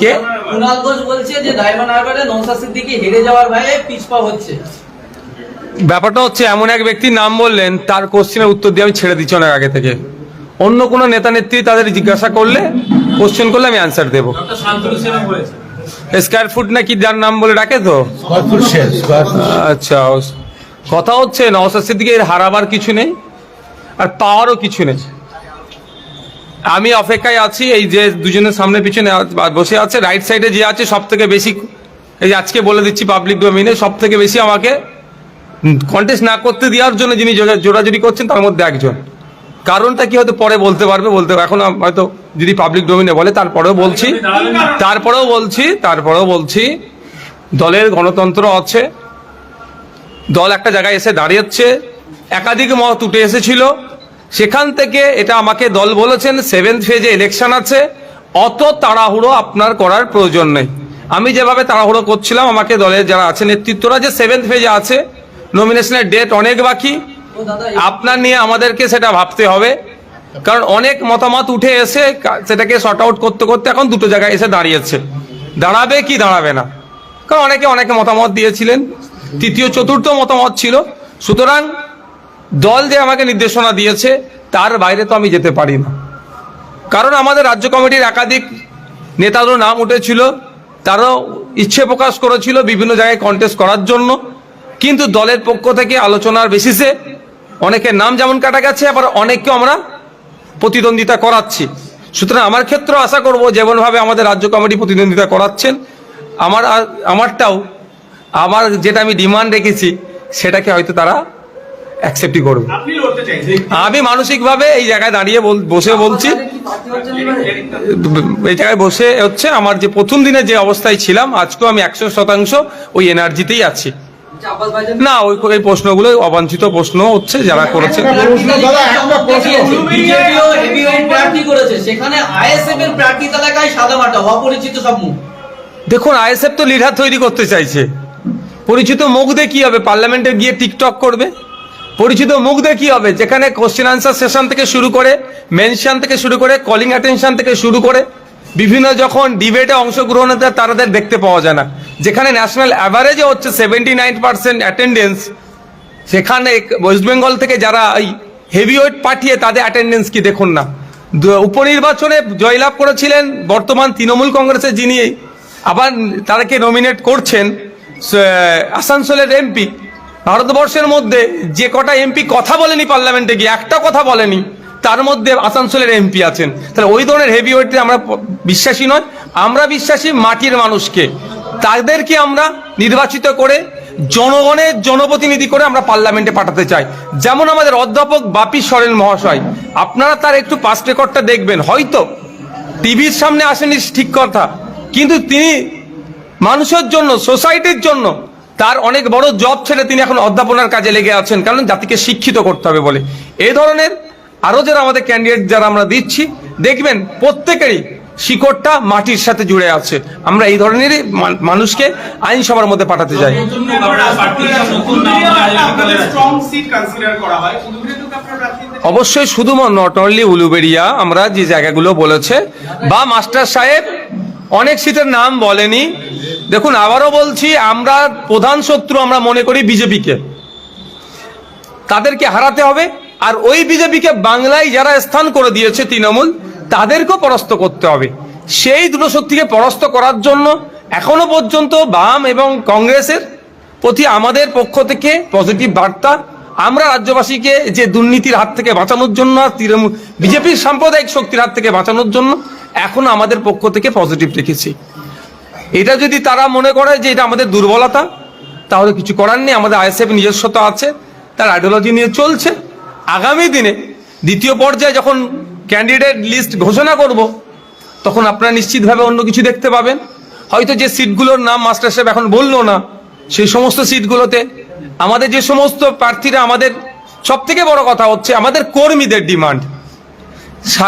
কে? কুণাল ঘোষ বলছে যে ডায়মন্ড হারবারে সিদ্দিকি হেরে যাওয়ার ভয়ে পিছপা হচ্ছে। ব্যাপারটা হচ্ছে এমন এক ব্যক্তির নাম বললেন তার কোশ্চেনের উত্তর দিয়ে আমি ছেড়ে দিচ্ছি অনেক আগে থেকে। অন্য কোনো নেতা নেত্রী তাদের জিজ্ঞাসা করলে কোশ্চেন করলে আমি অ্যান্সার দেবো। ডক্টর শান্তনু সেনা বলেছে। স্কয়ার ফুট নাকি যার নাম বলে ডাকে তো? আচ্ছা কথা হচ্ছে নওসাদ সিদ্দিকের হারাবার কিছু নেই আর পাওয়ারও কিছু নেই। আমি অপেক্ষায় আছি, এই যে দুজনের সামনে পিছনে বসে আছে রাইট সাইডে যে আছে সব থেকে বেশি এই আজকে বলে দিচ্ছি পাবলিক ডোমিনে সব থেকে বেশি আমাকে কন্টেস্ট না করতে দেওয়ার জন্য যিনি জোরাজুরি করছেন, তার মধ্যে একজন। কারণটা কি হয়তো পরে বলতে পারবে, বলতে এখন হয়তো যদি পাবলিক ডোমিনে বলে, তারপরেও বলছি তারপরেও বলছি তারপরেও বলছি, দলের গণতন্ত্র আছে, দল একটা জায়গায় এসে দাঁড়িয়েছে, একাধিক মত উঠে এসেছিল। সেখান থেকে এটা আমাকে দল বলেছেন সেভেন্থ ফেজে ইলেকশন আছে। অত তাড়াহুড়ো আপনার করার প্রয়োজন নেই। আমি যেভাবে তাড়াহুড়ো করছিলাম, আমাকে দলের যারা আছে, নেতৃত্বরা যে সেভেন্থ ফেজে আছে নমিনেশনের ডেট অনেক বাকি। আপনার নিয়ে আমাদেরকে সেটা ভাবতে হবে। কারণ অনেক মতামত উঠে এসে সেটাকে শর্ট আউট করতে করতে এখন দুটো জায়গায় এসে দাঁড়িয়েছে। দাঁড়াবে কি দাঁড়াবে না? কারণ অনেকে অনেকে মতামত দিয়েছিলেন। তৃতীয়, চতুর্থ মতামত ছিল। সুতরাং দল যে আমাকে নির্দেশনা দিয়েছে, তার বাইরে তো আমি যেতে পারি না। কারণ আমাদের রাজ্য কমিটির একাধিক নেতারও নাম উঠেছিল, তারাও ইচ্ছে প্রকাশ করেছিল বিভিন্ন জায়গায় কন্টেস্ট করার জন্য। কিন্তু দলের পক্ষ থেকে আলোচনার বেসিসে অনেকের নাম যেমন কাটা গেছে, আবার অনেককে আমরা প্রতিদ্বন্দ্বিতা করাচ্ছি। সুতরাং আমার ক্ষেত্রেও আশা করব যেমনভাবে আমাদের রাজ্য কমিটি প্রতিদ্বন্দ্বিতা করাচ্ছেন, আমার আমারটাও, আমার যেটা আমি ডিমান্ড রেখেছি, সেটাকে হয়তো তারা অ্যাকসেপ্টই করবে। আপনি লড়তে চাইছেন আমি মানসিকভাবে এই জায়গায় দাঁড়িয়ে বল- বসে বলছি? এই জায়গায় বসে হচ্ছে আমার যে প্রথম দিনে যে অবস্থায় ছিলাম আজকেও আমি একশো শতাংশ ওই এনার্জিতেই আছি। না ওই এই প্রশ্নগুলো অবাঞ্ছিত প্রশ্ন হচ্ছে যারা করেছে। প্রশ্ন দাদা, একটা প্রশ্ন। বিজেপিও হেভিওয়েট প্রার্থী করেছে। সেখানে আইএসএফ এর প্রার্থী তালিকায় সাদা মাটা অপরিচিত সব মুখ। দেখুন আইএসএফ তো লিডার তৈরি করতে চাইছে। পরিচিত মুখ দিয়ে কি হবে? পার্লামেন্টে গিয়ে টিকটক করবে? পরিচিত মুখ দিয়ে কি হবে? যেখানে কোশ্চেন আনসার সেশন থেকে শুরু করে মেনশন থেকে শুরু করে কলিং অ্যাটেনশন থেকে শুরু করে, বিভিন্ন যখন ডিবেটে অংশগ্রহণ হতে তাদের দেখতে পাওয়া যায় না। যেখানে ন্যাশনাল অ্যাভারেজে হচ্ছে সেভেন্টি নাইন পার্সেন্ট অ্যাটেন্ডেন্স সেখানে ওয়েস্ট বেঙ্গল থেকে যারা এই হেভিওয়েট পাঠিয়ে তাদের অ্যাটেন্ডেন্স কি দেখুন না। উপনির্বাচনে জয়লাভ করেছিলেন বর্তমান তৃণমূল কংগ্রেসের যিনি, আবার তাদেরকে নমিনেট করছেন আসানসোলের এমপি ভারতবর্ষের মধ্যে যে কটা এমপি কথা বলেনি পার্লামেন্টে গিয়ে, একটা কথা বলেনি, তার মধ্যে আসানসোলের এমপি আছেন। তাহলে ওই ধরনের হেভি ওয়েটে আমরা বিশ্বাসী নয়, আমরা বিশ্বাসী মাটির মানুষকে। তাদেরকে আমরা নির্বাচিত করে জনগণের জনপ্রতিনিধি করে আমরা পার্লামেন্টে পাঠাতে চাই। যেমন আমাদের অধ্যাপক বাপি সরেন মহাশয়, আপনারা তার একটু পাস রেকর্ডটা দেখবেন। হয়তো টিভির সামনে আসেনি, ঠিক কথা। কিন্তু তিনি মানুষের জন্য সোসাইটির জন্য তার অনেক বড় জব ছেড়ে তিনি এখন অধ্যাপনার কাজে লেগে আছেন কারণ জাতিকে শিক্ষিত করতে হবে বলে। এই ধরনের আরও যারা আমাদের ক্যান্ডিডেট যারা আমরা দিচ্ছি দেখবেন প্রত্যেকেরই শিকড়টা মাটির সাথে জুড়ে আছে। আমরা এই ধরনেরই মা- মানুষকে আইনসভার মধ্যে পাঠাতে চাই? অবশ্যই শুধু নট অনলি উলুবেড়িয়া আমরা যে জায়গাগুলো বলেছে বা মাস্টার সাহেব অনেক সিটের নাম বলেনি দেখুন, আবারও বলছি, আমরা প্রধান শত্রু আমরা মনে করি বিজেপিকে। তাদেরকে হারাতে হবে, আর ওই বিজেপিকে বাংলায় যারা স্থান করে দিয়েছে তৃণমূল, তাদেরকেও পরাস্ত করতে হবে। সেই দুটো শক্তিকে পরাস্ত করার জন্য এখনও পর্যন্ত বাম এবং কংগ্রেসের প্রতি আমাদের পক্ষ থেকে পজিটিভ বার্তা। আমরা রাজ্যবাসীকে যে দুর্নীতির হাত থেকে বাঁচানোর জন্য আর তৃণমূল, বিজেপির সাম্প্রদায়িক শক্তির হাত থেকে বাঁচানোর জন্য এখনও আমাদের পক্ষ থেকে পজিটিভ রেখেছি এটা যদি তারা মনে করে যে এটা আমাদের দুর্বলতা, তাহলে কিছু করার নেই, আমাদের আইএসএফ নিজস্বতা আছে, তার আইডিওলজি নিয়ে চলছে। আগামী দিনে দ্বিতীয় পর্যায়ে যখন ক্যান্ডিডেট লিস্ট ঘোষণা করব, তখন আপনারা নিশ্চিতভাবে অন্য কিছু দেখতে পাবেন। হয়তো যে সিটগুলোর নাম মাস্টার সাহেব এখন বলল না, সেই সমস্ত সিটগুলোতে আমাদের যে সমস্ত প্রার্থীরা আমাদের সব থেকে বড় কথা হচ্ছে আমাদের কর্মীদের ডিমান্ড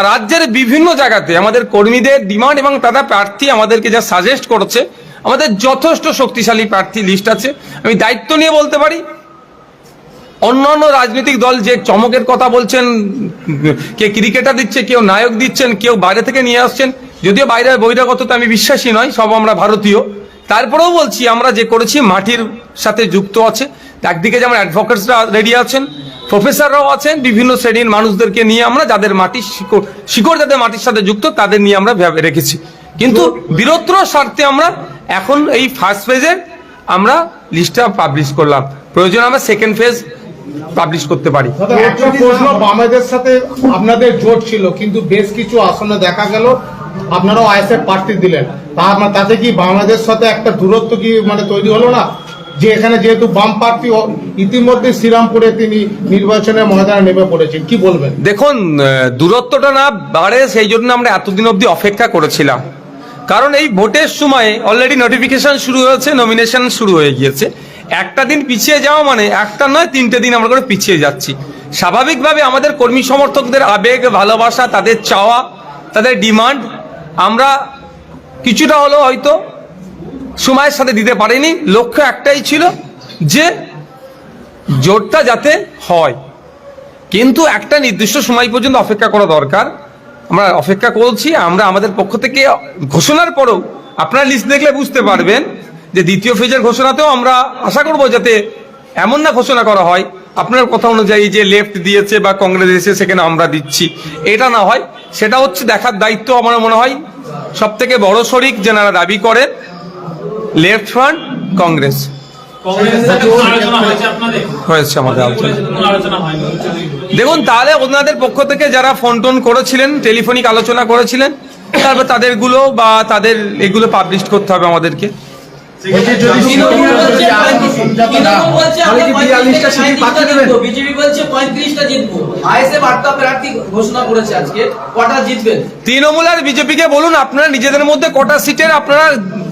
রাজ্যের বিভিন্ন জায়গাতে আমাদের কর্মীদের ডিমান্ড এবং তারা প্রার্থী আমাদেরকে যা সাজেস্ট করছে, আমাদের যথেষ্ট শক্তিশালী প্রার্থী লিস্ট আছে। আমি দায়িত্ব নিয়ে বলতে পারি, অন্যান্য রাজনৈতিক দল যে চমকের কথা বলছেন, কে ক্রিকেটার দিচ্ছে, কেউ নায়ক দিচ্ছেন, কেউ বাইরে থেকে নিয়ে আসছেন, যদিও বাইরে বহিরাগততে আমি বিশ্বাসী নয়, সব আমরা ভারতীয়। তারপরেও বলছি, আমরা যে করেছি, মাটির সাথে যুক্ত আছে। একদিকে যেমন অ্যাডভোকেটসরা রেডি আছেন প্রফেসররাও আছেন বিভিন্ন শ্রেণির মানুষদেরকে নিয়ে আমরা যাদের মাটির শিকড় শিকড় যাদের মাটির সাথে যুক্ত তাদের নিয়ে আমরা ভেবে রেখেছি। কিন্তু বীরত্র স্বার্থে আমরা এখন এই ফার্স্ট ফেজের আমরা লিস্টটা পাবলিশ করলাম। প্রয়োজন আমরা সেকেন্ড ফেজ পাবলিশ করতে পারি। প্রশ্ন বামেদের সাথে আপনাদের জোট ছিল কিন্তু বেশ কিছু আসনে দেখা গেল আপনারাও আইএসএফ প্রার্থী দিলেন। তা আপনার তাতে কি বাংলাদেশ সাথে একটা দূরত্ব কি মানে তৈরি হলো না? যে এখানে যেহেতু বাম প্রার্থী ইতিমধ্যে শ্রীরামপুরে তিনি নির্বাচনের ময়দানে নেমে পড়েছেন, কি বলবেন? দেখুন দূরত্বটা না বাড়ে, সেই জন্য আমরা এতদিন অবধি অপেক্ষা করেছিলাম। কারণ এই ভোটের সময় অলরেডি নোটিফিকেশন শুরু হয়েছে নমিনেশন শুরু হয়ে গিয়েছে। একটা দিন পিছিয়ে যাওয়া মানে একটা নয়, তিনটে দিন আমরা করে পিছিয়ে যাচ্ছি। স্বাভাবিকভাবে আমাদের কর্মী সমর্থকদের আবেগ, ভালোবাসা, তাদের চাওয়া, তাদের ডিমান্ড, আমরা কিছুটা হলেও হয়তো সময়ের সাথে দিতে পারেনি। লক্ষ্য একটাই ছিল যে জোরটা যাতে হয়। কিন্তু একটা নির্দিষ্ট সময় পর্যন্ত অপেক্ষা করা দরকার। আমরা অপেক্ষা করছি, আমরা আমাদের পক্ষ থেকে ঘোষণার পরেও আপনারা লিস্ট দেখলে বুঝতে পারবেন যে দ্বিতীয় ফেজের ঘোষণাতেও আমরা আশা করব যাতে এমন না ঘোষণা করা হয়। আপনার কথা অনুযায়ী যে লেফট দিয়েছে বা কংগ্রেস দিয়েছে সেখানে আমরা দিচ্ছি, এটা না হয়। সেটা হচ্ছে দেখার দায়িত্ব আমার মনে হয় সব থেকে বড় শরিক যেনারা দাবি করেন। Left front Congress. হয়েছে আমাদের দেখুন তাহলে ওনাদের পক্ষ থেকে যারা ফোন টোন করেছিলেন টেলিফোনিক আলোচনা করেছিলেন তারপর তাদেরগুলো বা তাদের এগুলো পাবলিশ করতে হবে আমাদেরকে। তৃণমূল আর বিজেপিকে বলুন আপনারা নিজেদের মধ্যে কটা সিটের আপনারা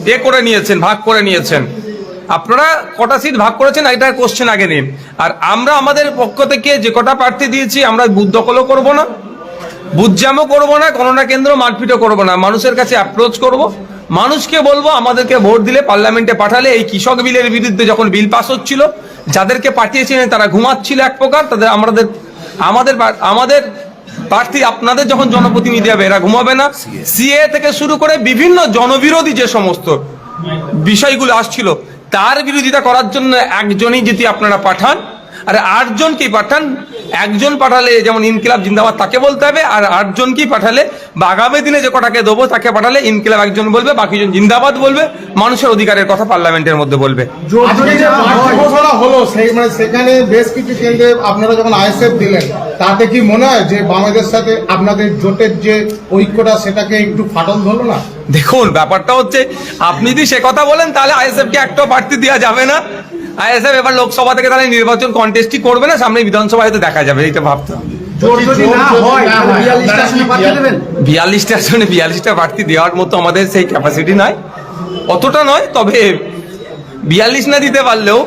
এ করে নিয়েছেন ভাগ করে নিয়েছেন? আপনারা কটা সিট ভাগ করেছেন? এটার কোশ্চেন আগে নিন। আর আমরা আমাদের পক্ষ থেকে যে কটা প্রার্থী দিয়েছি আমরা বুথ দখলও করব না বুথজামও করব না গণনা কেন্দ্র মারপিটও করব না। মানুষের কাছে অ্যাপ্রোচ করব। মানুষকে বলব, আমাদেরকে ভোট দিলে পার্লামেন্টে পাঠালে এই কৃষক বিলের বিরুদ্ধে যখন বিল পাস হচ্ছিল, যাদেরকে পাঠিয়েছিলেন তারা ঘুমাচ্ছিল এক প্রকার, তাদের আমাদের আমাদের আমাদের প্রার্থী আপনাদের যখন জনপ্রতিনিধি হবে, এরা ঘুমাবে না। সিএ থেকে শুরু করে বিভিন্ন জনবিরোধী যে সমস্ত বিষয়গুলো আসছিল, তার বিরোধিতা করার জন্য একজনই যদি আপনারা পাঠান, আর আটজনকেই পাঠান একজন পাঠালে যেমন ইনকিলাব জিন্দাবাদ তাকে বলতে হবে আর আটজনকেই পাঠালে বা আগামী দিনে যে কটাকে দেবো তাকে পাঠালে ইনকিলাব একজন বলবে বাকিজন জিন্দাবাদ বলবে মানুষের অধিকারের কথা পার্লামেন্টের মধ্যে বলবে। হলো মানে সেখানে বেশ কিছু কেন্দ্রে আপনারা যখন আইএসএফ দিলেন তাতে কি মনে হয় যে বামেদের সাথে আপনাদের জোটের যে ঐক্যটা সেটাকে একটু ফাটল ধরলো না? দেখুন ব্যাপারটা হচ্ছে আপনি যদি সে কথা বলেন তাহলে আইএসএফ কে একটাও প্রার্থী দেওয়া যাবে না। আইএসএফ এবার লোকসভা থেকে তাহলে নির্বাচন কন্টেস্টই করবে না? সামনে বিধানসভা হয়তো দেখা যাবে এইটা ভাবতে হবে। জোট যদি না হয় বিয়াল্লিশটা আসনে বিয়াল্লিশটা প্রার্থী দেওয়ার মতো আমাদের সেই ক্যাপাসিটি নাই। অতটা নয় তবে বিয়াল্লিশ না দিতে পারলেও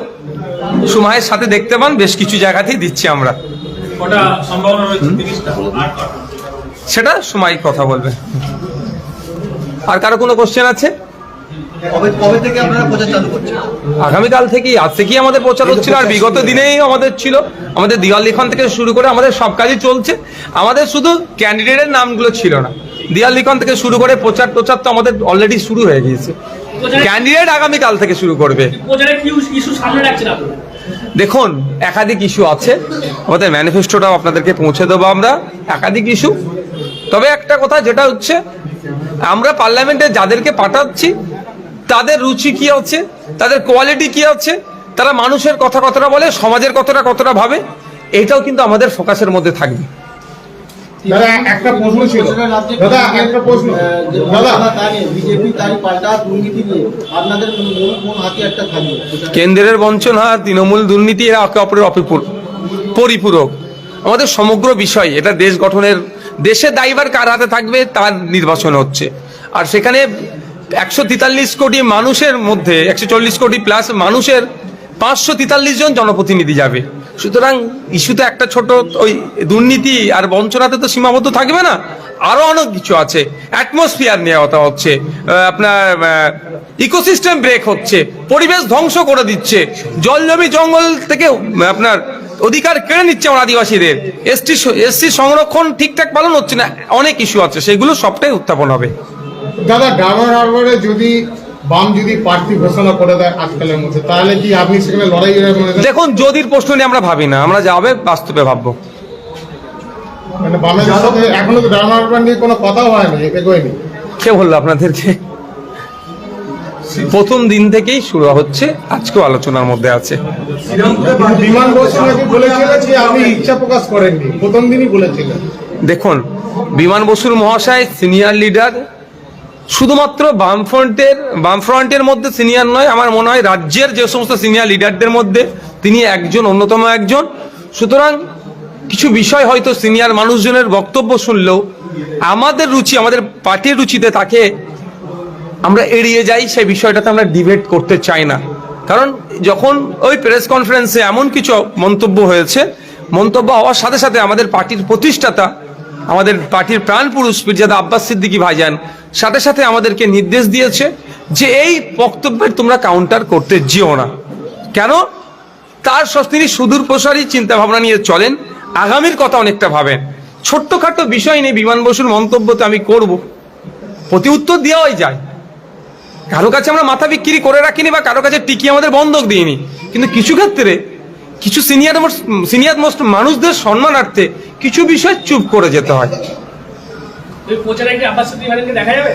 সময়ের সাথে দেখতে পান বেশ কিছু জায়গাতেই দিচ্ছি আমরা। সেটা সময় কথা বলবে। আর কারও কোনো কোশ্চেন আছে? আগামীকাল থেকেই আজ থেকেই আমাদের প্রচার হচ্ছিল আর বিগত দিনেই আমাদের ছিল। আমাদের দিওয়াল লিখন থেকে শুরু করে আমাদের সব কাজই চলছে। আমাদের শুধু ক্যান্ডিডেটের নামগুলো ছিল না। দিওয়াল লিখন থেকে শুরু করে প্রচার প্রচার তো আমাদের অলরেডি শুরু হয়ে গিয়েছে। ক্যান্ডিডেট আগামীকাল থেকে শুরু করবে। প্রচারে কি ইস্যু সামনে রাখছেন আপনারা দেখুন একাধিক ইস্যু আছে। আমাদের ম্যানিফেস্টোটাও আপনাদেরকে পৌঁছে দেবো আমরা। একাধিক ইস্যু তবে একটা কথা যেটা হচ্ছে আমরা পার্লামেন্টে যাদেরকে পাঠাচ্ছি তাদের রুচি কি আছে? তাদের কোয়ালিটি কি আছে? তারা মানুষের কথা কতটা বলে সমাজের কতটা কতটা ভাবে? এটাও কিন্তু আমাদের ফোকাসের মধ্যে থাকবে। দাদা একটা প্রশ্ন ছিল। দাদা একটা প্রশ্ন। দাদা। বিজেপি তাই পাল্টা দুর্নীতি নিয়ে আপনাদের কোন কোন হাতে একটা থাকবে? কেন্দ্রের বঞ্চনা তৃণমূল দুর্নীতি এরা একে অপরের অপিপুর পরিপূরক। আমাদের সমগ্র বিষয় এটা দেশ গঠনের দেশের দায়ভার কার হাতে থাকবে তার নির্বাচন হচ্ছে। আর সেখানে একশো তেতাল্লিশ কোটি মানুষের মধ্যে, একশো চল্লিশ কোটি প্লাস মানুষের পাঁচশো তেতাল্লিশ জন জনপ্রতিনিধি যাবে। সুতরাং ইস্যুতে একটা ছোট, ওই দুর্নীতি আর বঞ্চনাতে তো সীমাবদ্ধ থাকবে না। আরও অনেক কিছু আছে। অ্যাটমসফিয়ার নিয়ে কথা হচ্ছে। আপনার ইকোসিস্টেম ব্রেক হচ্ছে। পরিবেশ ধ্বংস করে দিচ্ছে। জল জমি জঙ্গল থেকে, আপনার অধিকার কেড়ে নিচ্ছে আমার আদিবাসীদের। এসটি এসসি সংরক্ষণ ঠিকঠাক পালন হচ্ছে না। অনেক ইস্যু আছে। সেগুলো সবটাই উত্থাপন হবে। দাদা ডায়মন্ড হারবারে যদি বাম যদি প্রার্থী ঘোষণা করে দেয় আজকালের মধ্যে তাহলে কি আপনি সেখানে লড়াই দেখুন যদির প্রশ্ন নিয়ে আমরা ভাবি না আমরা যাবে বাস্তবে ভাববো। মানে বামের সাথে এখনও তো ডায়মন্ড হারবার নিয়ে কোনো কথাও হয়নি এগোয়নি। কে বলল আপনাদেরকে? প্রথম দিন থেকেই শুরু হচ্ছে আজকেও আলোচনার মধ্যে আছে। বিমান বসু নাকি বলেছিলেন যে আপনি ইচ্ছা প্রকাশ করেননি? প্রথম দিনই বলেছিলেন দেখুন বিমান বসুর মহাশয় সিনিয়র লিডার শুধুমাত্র বামফ্রন্টের বামফ্রন্টের মধ্যে সিনিয়র নয়, আমার মনে হয় রাজ্যের যে সমস্ত সিনিয়র লিডারদের মধ্যে তিনি একজন, অন্যতম একজন। সুতরাং কিছু বিষয় হয়তো সিনিয়র মানুষজনের বক্তব্য শুনলেও আমাদের রুচি, আমাদের পার্টির রুচিতে তাকে আমরা এড়িয়ে যাই, সেই বিষয়টাতে আমরা ডিবেট করতে চাই না। কারণ যখন ওই প্রেস কনফারেন্সে এমন কিছু মন্তব্য হয়েছে, মন্তব্য হওয়ার সাথে সাথে আমাদের পার্টির প্রতিষ্ঠাতা আমাদের পার্টির প্রাণ পুরুষ পীরজাদা আব্বাস সিদ্দিকী ভাইজান সাথে সাথে আমাদেরকে নির্দেশ দিয়েছে যে এই বক্তব্যের তোমরা কাউন্টার করতে যেও না। কেন? তার তিনি সুদূর প্রসারী চিন্তা ভাবনা নিয়ে চলেন, আগামীর কথা অনেকটা ভাবেন। ছোট্টখাটো বিষয় নিয়ে বিমান বসুর মন্তব্য তো আমি করব। প্রতি উত্তর দেওয়াই যায়। কারও কাছে আমরা মাথা বিক্রি করে রাখিনি বা কারও কাছে টিকি আমাদের বন্ধক দিইনি। কিন্তু কিছু ক্ষেত্রে কিছু সিনিয়র সিনিয়র মোস্ট মানুষদের সম্মানার্থে কিছু বিষয় চুপ করে যেতে হয়। ওই প্রচারে সিদ্দিকী ভাইকে দেখা যাবে?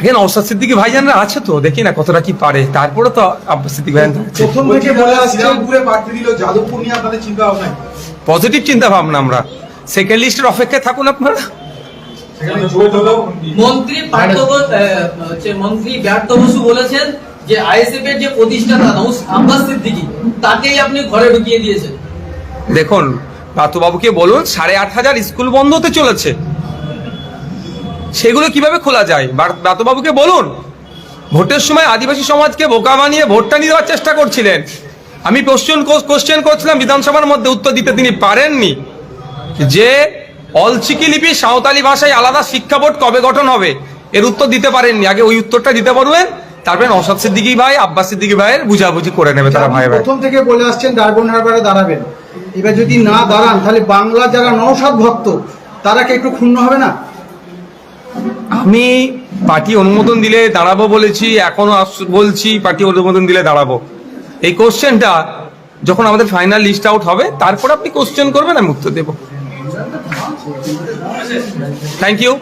এখন অসাদ সিদ্দিকি ভাইজানরা আছে তো দেখি না কতটা কি পারে। তারপরে তো আব্বাস সিদ্দিকি ভাইজান প্রথম থেকে বলে শ্রীরামপুরে প্রার্থী দিল যাদবপুর নিয়ে আপনাদের চিন্তা ভাবনা পজিটিভ চিন্তা ভাবনা আমরা। সেকেন্ড লিস্টের অপেক্ষায় থাকুন আপনারা। মন্ত্রী মন্ত্রী ব্যর্থ বসু বলেছেন যে আইএসএফ এর যে প্রতিষ্ঠাতা নৌস আব্বাস সিদ্দিকী তাকেই আপনি ঘরে ঢুকিয়ে দিয়েছেন। দেখুন বাতুবাবুকে বলুন সাড়ে আট হাজার স্কুল বন্ধ হতে চলেছে। সেগুলো কীভাবে খোলা যায়? বাতুবাবুকে বলুন। ভোটের সময় আদিবাসী সমাজকে বোকা বানিয়ে ভোটটা নিয়ে দেওয়ার চেষ্টা করছিলেন। আমি কোশ্চেন কোশ্চেন করছিলাম বিধানসভার মধ্যে উত্তর দিতে তিনি পারেননি। যে অলচিকি লিপি সাঁওতালি ভাষায় আলাদা শিক্ষা বোর্ড কবে গঠন হবে এর উত্তর দিতে পারেননি। আগে ওই উত্তরটা দিতে পারবেন তারপরে নসাদ সিদ্দিকি ভাই আব্বাস সিদ্দিকি ভাইয়ের বুঝাবুঝি করে নেবে তারা ভাই ভাই। প্রথম থেকে বলে আসছেন ডারবন হারবারে দাঁড়াবেন। এবার যদি না দাঁড়ান, তাহলে বাংলা যারা নৌসাদ ভক্ত, তারা কি একটু ক্ষুণ্ণ হবে না? আমি পার্টি অনুমোদন দিলে দাঁড়াবো বলেছি, এখনও বলছি পার্টি অনুমোদন দিলে দাঁড়াবো। এই কোশ্চেনটা যখন আমাদের ফাইনাল লিস্ট আউট হবে, তারপর আপনি কোশ্চেন করবেন, আমি উত্তর দেবো। Thank you